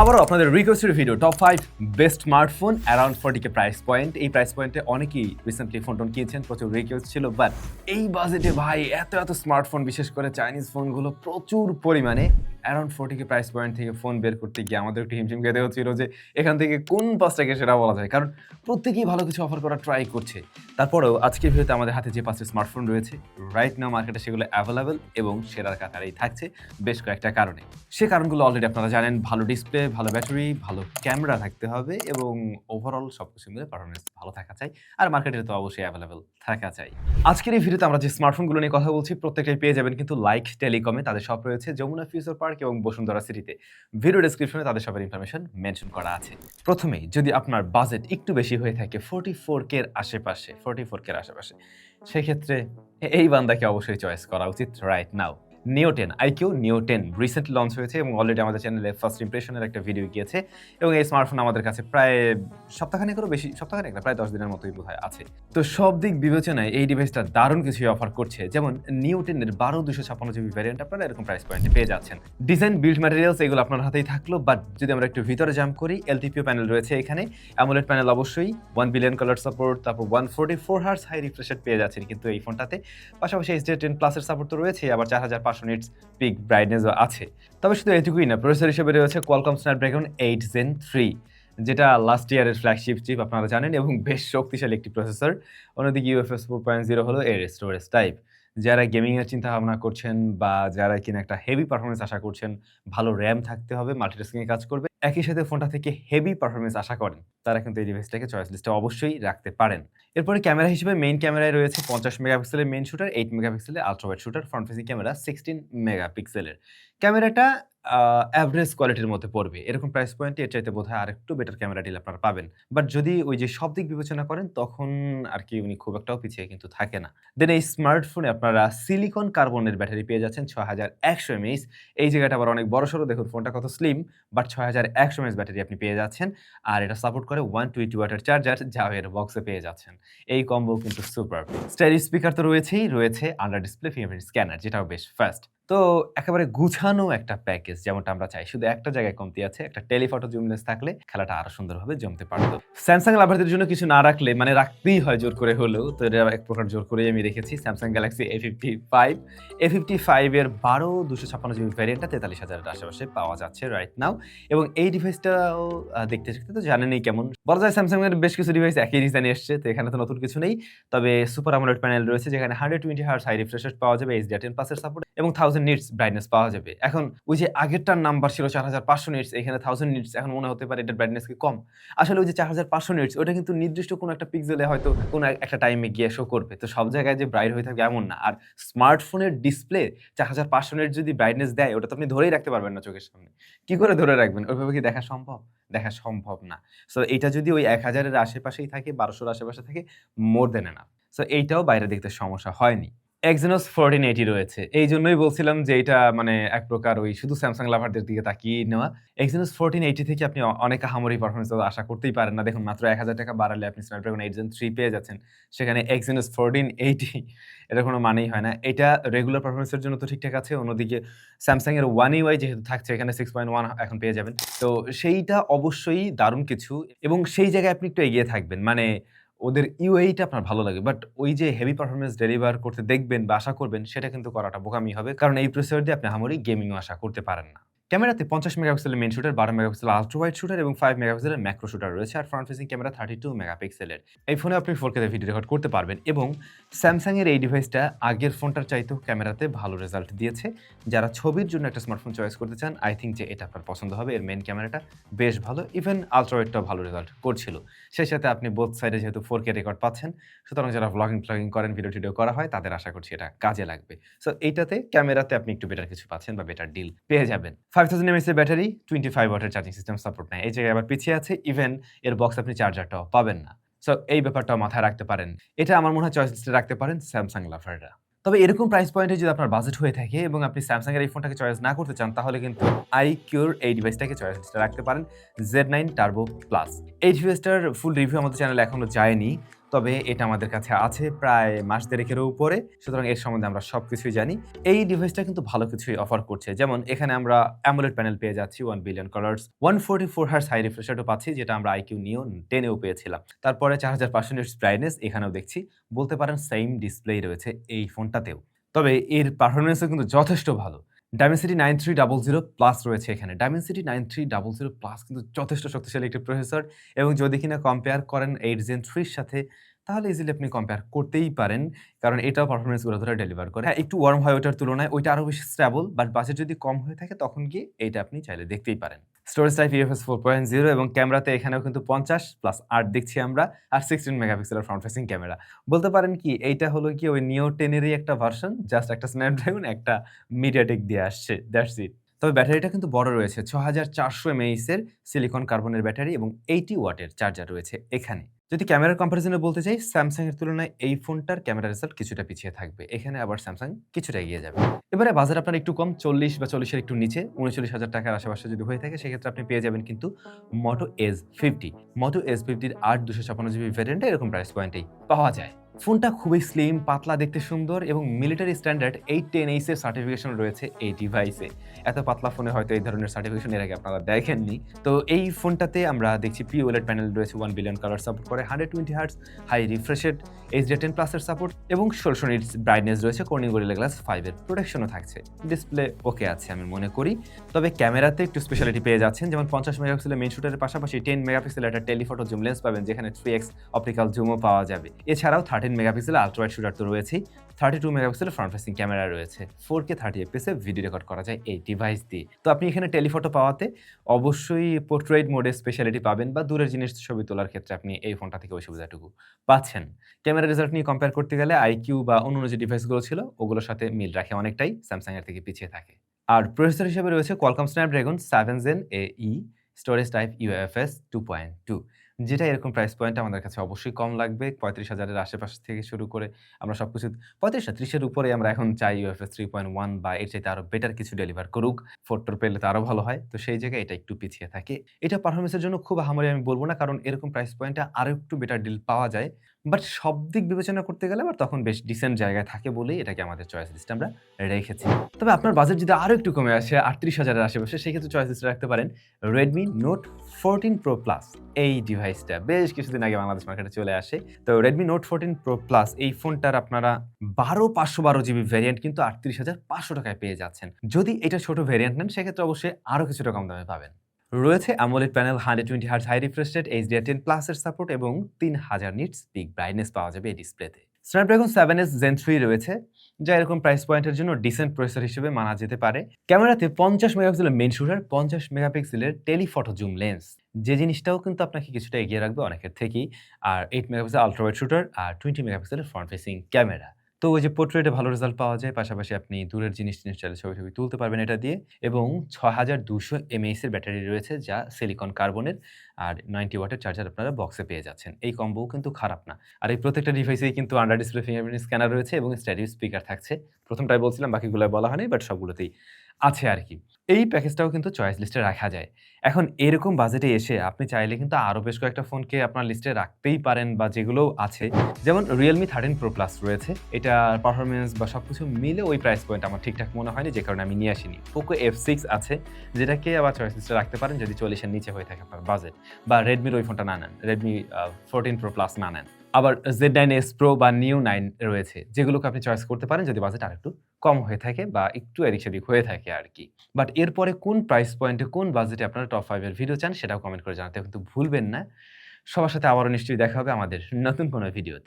আবারও আপনাদের requested video top five best smartphone around forty K price point এই price পয়েন্টে অনেকেই রিসেন্টলি ফোন টোন কিনেছেন, প্রচুর রিকোয়েস্ট ছিল বাট এই বাজেটে ভাই, এত এত স্মার্টফোন বিশেষ করে চাইনিজ ফোনগুলো প্রচুর পরিমাণে around forty K price point থেকে ফোন বের করতে গিয়ে আমাদের একটু হিমশিম খেতে হচ্ছিল যে এখান থেকে কোন পাঁচটাকে সেটা বলা যায়। কারণ প্রত্যেকেই ভালো কিছু অফার করার ট্রাই করছে। তারপরেও আজকের ভিডিওতে আমাদের হাতে যে পাঁচটি স্মার্টফোন রয়েছে রাইট নাও মার্কেটে সেগুলো অ্যাভেলেবেল এবং সেরার কাতারেই থাকছে বেশ কয়েকটা কারণে। সে কারণগুলো অলরেডি আপনারা জানেন, ভালো ডিসপ্লে ভালো ব্যাটারি ভালো ক্যামেরা থাকতে হবে এবং ওভারঅল সব কিছু মিলে পারফরমেন্স ভালো থাকা চাই। আর মার্কেটে তো অবশ্যই অ্যাভেলেবেল থাকা চাই। আজকের এই ভিডিওতে আমরা যে স্মার্টফোনগুলো নিয়ে কথা বলছি প্রত্যেকটাই পেয়ে যাবেন কিন্তু লাইক টেলিকমে তাদের সব রয়েছে। যমুনা ফিউচার এবং বসুন্ধরা সিটিতে। ভিডিও ডিসক্রিপশনে তাদের সবার ইনফরমেশন মেনশন করা আছে। প্রথমেই, যদি আপনার বাজেট একটু বেশি হয়ে থাকে ফোর্টি ফোর কের আশেপাশে ফোর্টি ফোর কের আশেপাশে, সেক্ষেত্রে এই বান্দাকে অবশ্যই চয়েস করা উচিত right now Neo ten iQOO Neo ten recently launch হয়েছে এবং অলরেডি আমাদের চ্যানেলে ফার্স্ট ইমপ্রেশনের একটা ভিডিও গিয়েছে এবং এই স্মার্টফোন আমাদের কাছে প্রায় সপ্তাহখানেকেরও বেশি, সপ্তাহখানেক না, প্রায় দশ দিনের মতোই বোধ আছে। তো সব দিক বিবেচনায় এই ডিভাইসটা দারুণ কিছুই অফার করছে। যেমন নিউ টেনের বারো দুশো ছাপ্পান্ন জিবি ভ্যারিয়েন্ট আপনারা এরকম প্রাইস পয়েন্টে পেয়ে যাচ্ছেন। ডিজাইন বিল্ড ম্যাটেরিয়ালস এগুলো আপনার হাতেই থাকল বাট যদি আমরা একটু ভিতরে জাম্প করি এলটিপিও প্যানেল রয়েছে এখানে। অ্যামোলেড প্যানেল অবশ্যই ওয়ান বিলিয়ন কালার সাপোর্ট তারপর one forty four hertz high refreshed পেয়ে যাচ্ছেন কিন্তু এই ফোনটাতে পাশাপাশি এইচ ডি টেন প্লাসের সাপোর্ট তো রয়েছে আবার চার হাজার পাঁচশো নিটস পিক ব্রাইটনেসও আছে। তবে শুধু এটুকুই না, প্রসেসর হিসেবে রয়েছে Qualcomm Snapdragon eight gen three যেটা লাস্ট ইয়ারের ফ্ল্যাগশিপ চিপ আপনারা জানেন এবং বেশ শক্তিশালী একটি প্রসেসর। অন্যদিকে ইউএফএস ফোর পয়েন্ট জিরো হলো এর স্টোরেজ টাইপ যারা গেমিংয়ের চিন্তা ভাবনা করছেন বা যারা কিনা একটা হেভি পারফরমেন্স আশা করছেন, ভালো র্যাম থাকতে হবে মাল্টিটাস্কিংয়ে কাজ করবে। একই সাথে ফোনটা থেকে হেভি পারফরমেন্স আশা করেন। তারা কিন্তু এই ডিভাইসটাকে চয়েস লিস্টে অবশ্যই রাখতে পারেন। এরপরে ক্যামেরা হিসেবে মেইন ক্যামেরায় রয়েছে পঞ্চাশ মেগাপিক্সেলের মেইন শুটার এইট মেগাপিক্সেলের ultrawide shooter front facing camera sixteen মেগাপিক্সেলের ক্যামেরাটা অ্যাভারেজ কোয়ালিটির মধ্যে পড়বে। এরকম প্রাইস পয়েন্টে এর চাইতে বোধহয় আরেকটু বেটার ক্যামেরা ডিল আপনারা পাবেন। বাট যদি ওই যে সব দিক বিবেচনা করেন, তখন আর কি উনি খুব একটাও পিছিয়ে কিন্তু থাকে না। দেন এই স্মার্টফোনে আপনারা সিলিকন কার্বনের ব্যাটারি পেয়ে যাচ্ছেন ছয় হাজার একশো এমএইচ এই জায়গাটা আবার অনেক বড় সড়ো দেখুন ফোনটা কত স্লিম বাট ছয় হাজার একশো এমএইচ ব্যাটারি আপনি পেয়ে যাচ্ছেন। আর এটা সাপোর্ট করে ওয়ান টোয়েন্টি ওয়াটার চার্জার যা এর বক্সে পেয়ে যাচ্ছেন। এই কম্বো কিন্তু সুপার স্টাইলিশ স্পিকার তো রয়েছেই, রয়েছে আন্ডার ডিসপ্লে ফিঙ্গারপ্রিন্ট স্ক্যানার যেটাও বেশ ফাস্ট তো একেবারে গুছানো একটা প্যাকেজ যেমনটা আমরা চাই। শুধু একটা জায়গায় কমতি আছে, একটা টেলিফটো জুমলেস থাকলে খেলাটা আরও সুন্দরভাবে জমতে পারতো। স্যামসাং লাভারদের জন্য কিছু না রাখলে মানে রাখতেই হয় জোর করে হলেও, তো এটা এক প্রকার জোর করেই আমি রেখেছি। Samsung Galaxy A fifty five A fifty ফাইভের বারো দুশো ছাপ্পান্ন জিবি ভ্যারিয়েন্টটা তেতাল্লিশ হাজারের আশেপাশে পাওয়া যাচ্ছে রাইট নাও এবং এই ডিভাইসটাও দেখতে দেখতে তো জানেনই কেমন। বলা যায় স্যামসাং এর বেশ কিছু ডিভাইস একই ডিজাইনে এসছে, তো এখানে তো নতুন কিছু নেই। তবে সুপার আমোলেড প্যানেল রয়েছে, যেখানে hundred twenty hertz high refresh পাওয়া যাবে এইচ ডি টেন প্লাসের সাপোর্ট এবং থাউজেন্ড নিটস ব্রাইটনেস পাওয়া যাবে। এখন ওই যে আগেরটার নাম্বার ছিল চার হাজার পাঁচশো নিটস এখানে থাউজেন্ড নিটস এখন মনে হতে পারে এটার ব্রাইটনেস কি কম। আসলে ওই যে চার হাজার পাঁচশো নিটস ওটা কিন্তু নির্দিষ্ট কোনো একটা পিক্সেলে হয়তো কোনো একটা টাইমে গিয়ে শো করবে। তো সব জায়গায় যে ব্রাইট হয়ে থাকবে এমন না। আর স্মার্টফোনের ডিসপ্লে চার হাজার পাঁচশো নিট যদি ব্রাইটনেস দেয়, ওটা তো আপনি ধরেই রাখতে পারবেন না চোখের সামনে। কি করে ধরে রাখবেন? ওইভাবে কি দেখা সম্ভব? দেখা সম্ভব না। সো এটা যদি ওই এক হাজারের আশেপাশেই থাকে, বারোশোর আশেপাশে থাকে মোর দেন এনাফ সো এইটাও বাইরে দেখতে সমস্যা হয়নি। এক্সিনোস ফোরটিন এইটি রয়েছে। এই জন্যই বলছিলাম যে এটা মানে এক প্রকার ওই শুধু স্যামসাং লাভারদের দিকে তাকিয়ে নেওয়া। এক্সিনোস ফোরটিন এইটি থেকে আপনি অনেক হামরি পারফরমেন্স আশা করতেই পারেন না। দেখুন, মাত্র এক হাজার টাকা বাড়ালে আপনি স্ন্যাপড্রাগন এইট জেন থ্রি পেয়ে যাচ্ছেন। সেখানে এক্সিনোস ফোরটিন এইটি এটা কোনো মানেই হয় না। এটা রেগুলার পারফরমেন্সের জন্য তো ঠিকঠাক আছে। অন্যদিকে স্যামসাং এর ওয়ান ইউআই যেহেতু থাকছে, এখানে সিক্স পয়েন্ট ওয়ান এখন পেয়ে যাবেন। তো সেইটা অবশ্যই দারুণ কিছু এবং সেই জায়গায় আপনি একটু এগিয়ে থাকবেন। মানে ওদের ইউএইটা আপনার ভালো লাগে বাট ওই যে হেভি পারফরমেন্স ডেলিভার করতে দেখবেন বা আশা করবেন, সেটা কিন্তু করাটা বোকামি হবে। কারণ এই প্রসেসর দিয়ে আপনি হামরি গেমিংও আশা করতে পারেন না। ক্যামেরাতে পঞ্চাশ মেগাপিক্সেলের মেন শুটার বারো মেগাপিক্সেল আলট্রা ওয়াইড শুটার এবং ফাইভ মেগাপিক্সেলের ম্যাক্রো শুটার রয়েছে আর front facing camera thirty two মেগাপিক্সেলের এই ফোনে আপনি ফোর কেতে ভিডিও রেকর্ড করতে পারবেন এবং স্যামসাং এর এই ডিভাইসটা আগের ফোনটার চাইতেও ক্যামেরাতে ভালো রেজাল্ট দিয়েছে। যারা ছবির জন্য একটা স্মার্টফোন চয়েস করতে চান আই থিঙ্ক যে এটা আপনার পছন্দ হবে, এর মেন ক্যামেরাটা বেশ ভালো। ইভেন আলট্রা ভালো রেজাল্ট করছিল। সেই সাথে আপনি বোথ সাইডে যেহেতু ফোর কে রেকর্ড পাচ্ছেন, সুতরাং যারা ব্লগিং ফ্লগিং করেন ভিডিও টিডিও করা হয়, তাদের আশা করছি এটা কাজে লাগবে। সো এইটাতে ক্যামেরাতে আপনি একটু বেটার কিছু পাচ্ছেন বা বেটার ডিল পেয়ে যাবেন। ফাইভ থাউজেন্ড এমএস এর ব্যাটারি টোয়েন্টি ফাইভ ওয়াটের চার্জিং সিস্টেম সাপোর্ট নেয় এই জায়গায় আবার পিছিয়ে আছে ইভেন এর বক্স আপনি চার্জারটাও পাবেন না। সো এই ব্যাপারটাও মাথায় রাখতে পারেন। এটা আমার মনে হয় চয়েস লিস্টে রাখতে পারেন স্যামসাং লাভাররা তবে এরকম প্রাইস পয়েন্টে যদি আপনার বাজেট হয়ে থাকে এবং আপনি স্যামসাং এর এই ফোনটাকে চয়েস না করতে চান, তাহলে কিন্তু আই কিউর এই ডিভাইসটাকে চয়েস লিস্টে রাখতে পারেন। জেড নাইন টার্বো প্লাস এই ডিভাইসটার ফুল রিভিউ আমাদের চ্যানেলে এখনও যায়নি। তবে এটা আমাদের কাছে আছে প্রায় মাস দেড়েকেরও উপরে। সুতরাং এর সম্বন্ধে আমরা সব কিছুই জানি। এই ডিভাইসটা কিন্তু ভালো কিছুই অফার করছে। যেমন এখানে আমরা অ্যামোলেড প্যানেল পেয়ে যাচ্ছি one billion colours one forty four hertz high রিফ্রেশারও পাচ্ছি, যেটা আমরা আইকিউ নিয়েও টেনেও পেয়েছিলাম। তারপরে চার হাজার পাঁচশো নিটস ব্রাইটনেস এখানেও দেখছি। বলতে পারেন সেম ডিসপ্লে রয়েছে এই ফোনটাতেও তবে এর পারফরমেন্সও কিন্তু যথেষ্ট ভালো। Dimensity nine three double zero plus রয়েছে এখানে। Dimensity nine three double zero plus কিন্তু যথেষ্ট শক্তিশালী একটি প্রসেসর এবং যদি কিনা কম্পেয়ার করেন এইট জেন থ্রির সাথে, তাহলে ইজিলি আপনি কম্পেয়ার করতেই পারেন, কারণ এটাও পারফরমেন্সগুলো ধরে ডেলিভার করে। হ্যাঁ একটু ওয়ার্ম হয় ওটার তুলনায় ওইটা আরও বেশি স্ট্যাবল বাট বাজেট যদি কম হয়ে থাকে, তখন গিয়ে এইটা আপনি চাইলে দেখতেই পারেন। Storage type UFS four point zero এবং ক্যামেরাতে এখানেও কিন্তু পঞ্চাশ প্লাস আট দেখছি আমরা, আর সিক্সটিন মেগাপিক্সেলের ফ্রন্ট ফেসিং ক্যামেরা বলতে পারেন কি, এইটা হলো কি ওই নিও টেনেরই একটা ভার্সন জাস্ট একটা স্ন্যাপড্রাগন একটা মিডিয়াটেক দিয়ে আসছে দ্যাটস ইট তবে ব্যাটারিটা কিন্তু বড় রয়েছে ছ হাজার চারশো এমএইসের সিলিকন কার্বনের ব্যাটারি এবং এইটি ওয়াটের চার্জার রয়েছে এখানে। যদি ক্যামেরার কম্পারিজনে বলতে চাই স্যামসাং এর তুলনায় এই ফোনটার ক্যামেরা রেজাল্ট কিছুটা পিছিয়ে থাকবে। এখানে আবার স্যামসাং কিছুটা এগিয়ে যাবে। এবারে বাজার আপনার একটু কম, চল্লিশ বা চল্লিশের একটু নিচে, উনচল্লিশ হাজার টাকার আশেপাশে যদি হয়ে থাকে, সেক্ষেত্রে আপনি পেয়ে যাবেন কিন্তু Moto S fifty Moto S ফিফটির আট দুশো ছাপান্ন জিবি ভেরিয়েন্টে এরকম প্রাইস পয়েন্টেই পাওয়া যায়। ফোনটা খুবই স্লিম পাতলা, দেখতে সুন্দর এবং military standard eight ten H এর সার্টিফিকেশন রয়েছে এই ডিভাইসে এত পাতলা ফোনে হয়তো এই ধরনের সার্টিফিকেশন এর আগে আপনারা দেখেননি। তো এই ফোনটাতে আমরা দেখছি পি ওয়েলেট প্যানেল রয়েছে ওয়ান বিলিয়ন কালার সাপোর্ট করে hundred twenty hertz high refreshed H D ten প্লাসের সাপোর্ট এবং ষোলশো নিটস ব্রাইটনেস রয়েছে কর্নিং গরিলা গ্লাস ফাইভের প্রোটেকশনও থাকছে। ডিসপ্লে ওকে আছে আমি মনে করি। তবে ক্যামেরাতে একটু স্পেশালিটি পেয়ে যাচ্ছেন, যেমন পঞ্চাশ মেগাপিক্সেলের মেন শুটারের পাশাপাশি টেন মেগাপিক্সেল একটা টেলিফটো জুম লেন্স পাবেন, যেখানে থ্রি এক্স অপটিক্যাল জুমও পাওয়া যাবে। এছাড়াও থার্টিন মেগাপিক্সেলের আলট্রাওয়াইড শুটার তো রয়েছেই থার্টি টু মেগাপিক্সেলের ফ্রন্ট ফেসিং ক্যামেরা রয়েছে ফোর কে থার্টি এফপিএসে ভিডিও রেকর্ড করা যায় এই ডিভাইস দিয়ে। তো আপনি এখানে টেলিফটো পাওয়াতে অবশ্যই পোর্ট্রেট মোডে স্পেশালিটি পাবেন বা দূরের জিনিস ছবি তোলার ক্ষেত্রে আপনি এই ফোনটা থেকে ওই সুবিধাটুকু পাচ্ছেন। ক্যামেরা রেজাল্ট নিয়ে কম্পেয়ার করতে গেলে আইকিউ বা অন্য যে ডিভাইসগুলো ছিল, ওগুলোর সাথে মিল রাখে অনেকটাই স্যামসাং এর থেকে পিছিয়ে থাকে। আর প্রসেসর হিসেবে রয়েছে Qualcomm Snapdragon seven gen A E storage type UFS two point two যেটা এরকম প্রাইস পয়েন্ট আমাদের কাছে অবশ্যই কম লাগবে। পঁয়ত্রিশ হাজারের আশেপাশ থেকে শুরু করে আমরা সব কিছু পঁয়ত্রিশ ত্রিশের উপরে আমরা এখন চাই ইউএফএস থ্রি পয়েন্ট ওয়ান বা এর চাইতে আরও বেটার কিছু ডেলিভার করুক। ফোরটোর পেলে তো আরও ভালো হয়। তো সেই জায়গায় এটা একটু পিছিয়ে থাকে। এটা পারফরমেন্সের জন্য খুব আহামরি আমি বলব না কারণ এরকম প্রাইস পয়েন্টটা আরও একটু বেটার ডিল পাওয়া যায়। বাট সব দিক বিবেচনা করতে গেলে আবার তখন বেশ ডিসেন্ট জায়গায় থাকে বলেই এটাকে আমাদের চয়েস লিস্টে আমরা রেখেছি। তবে আপনার বাজেট যদি আরও একটু কমে আসে, আটত্রিশ হাজারের আশেপাশে, সেক্ষেত্রে চয়েস লিস্টে রাখতে পারেন Redmi Note fourteen Pro Plus এই ডিভাইসটা বেশ কিছুদিন আগে বাংলাদেশ মার্কেটে চলে আসে। তো Redmi Note fourteen Pro Plus এই ফোনটার আপনারা বারো পাঁচশো বারো জিবি ভ্যারিয়েন্ট কিন্তু আটত্রিশ হাজার পাঁচশো টাকায় পেয়ে যাচ্ছেন। যদি এটা ছোট ভ্যারিয়েন্ট নেন, সেক্ষেত্রে অবশ্যই আরও কিছুটা কম দামে পাবেন। রয়েছে AMOLED panel hundred twenty hertz high refresh rate HDR ten প্লাসের সাপোর্ট এবং তিন হাজার নিটস পিক ব্রাইটনেস পাওয়া যাবে এই ডিসপ্লেতে। Snapdragon seven S gen three রয়েছে, যা এরকম প্রাইস পয়েন্টের জন্য ডিসেন্ট প্রসেসর হিসেবে মানা যেতে পারে। ক্যামেরাতে পঞ্চাশ মেগাপিক্সেলের মেন শুটার পঞ্চাশ মেগাপিক্সেলের টেলিফটো জুম লেন্স যে জিনিসটাও কিন্তু আপনাকে কিছুটা এগিয়ে রাখবে অনেকের থেকেই। আর এইট মেগাপিক্সেল আলট্রাওয়াইড শুটার আর টোয়েন্টি মেগাপিক্সেলের ফ্রন্ট ফেসিং ক্যামেরা তো ওই যে পোর্ট্রেটে ভালো রেজাল্ট পাওয়া যায়, পাশাপাশি আপনি দূরের জিনিস জিনিস চাইলে ছবি ছবি তুলতে পারবেন এটা দিয়ে এবং ছ হাজার দুশো এমএইসের ব্যাটারি রয়েছে যা সিলিকন কার্বনের আর নাইনটি ওয়াটের চার্জার আপনারা বক্সে পেয়ে যাচ্ছেন। এই কম্বো কিন্তু খারাপ না। আর এই প্রত্যেকটা ডিভাইসেই কিন্তু আন্ডার ডিসপ্লে ফিঙ্গারপ্রিন্ট স্ক্যানার রয়েছে এবং স্ট্যাডিও স্পিকার থাকছে। প্রথমটাই বলছিলাম বাকিগুলো বলা হয়নি বাট সবগুলোতেই আছে আর কি এই প্যাকেজটাও কিন্তু চয়েস লিস্টে রাখা যায়। এখন এরকম বাজেটে এসে আপনি চাইলে কিন্তু আরও বেশ কয়েকটা ফোনকে আপনার লিস্টে রাখতেই পারেন বা যেগুলো আছে। যেমন রিয়েলমি থার্টিন প্রো প্লাস রয়েছে। এটা পারফরমেন্স বা সব কিছু মিলে ওই প্রাইস পয়েন্ট আমার ঠিকঠাক মনে হয়নি, যে কারণে আমি নিয়ে আসিনি। পোকো এফ সিক্স আছে, যেটাকে আবার চয়েস লিস্টে রাখতে পারেন যদি চল্লিশের নিচে হয়ে থাকে আপনার বাজেট বা রেডমির ওই ফোনটা না নেন। রেডমি ফোরটিন প্রো প্লাস না নেন। আবার জেড নাইন এস প্রো বা নিউ নাইন রয়েছে, যেগুলোকে আপনি চয়েস করতে পারেন যদি বাজেট আরেকটু কম হয়ে থাকে বা একটু এদিক সেদিক হয়ে থাকে আর কি বাট এরপরে কোন প্রাইস পয়েন্টে কোন বাজেটে আপনারা টপ ফাইভের ভিডিও চান, সেটাও কমেন্ট করে জানাতে কিন্তু ভুলবেন না। সবার সাথে আবারও নিশ্চয়ই দেখা হবে আমাদের নতুন কোনো ভিডিওতে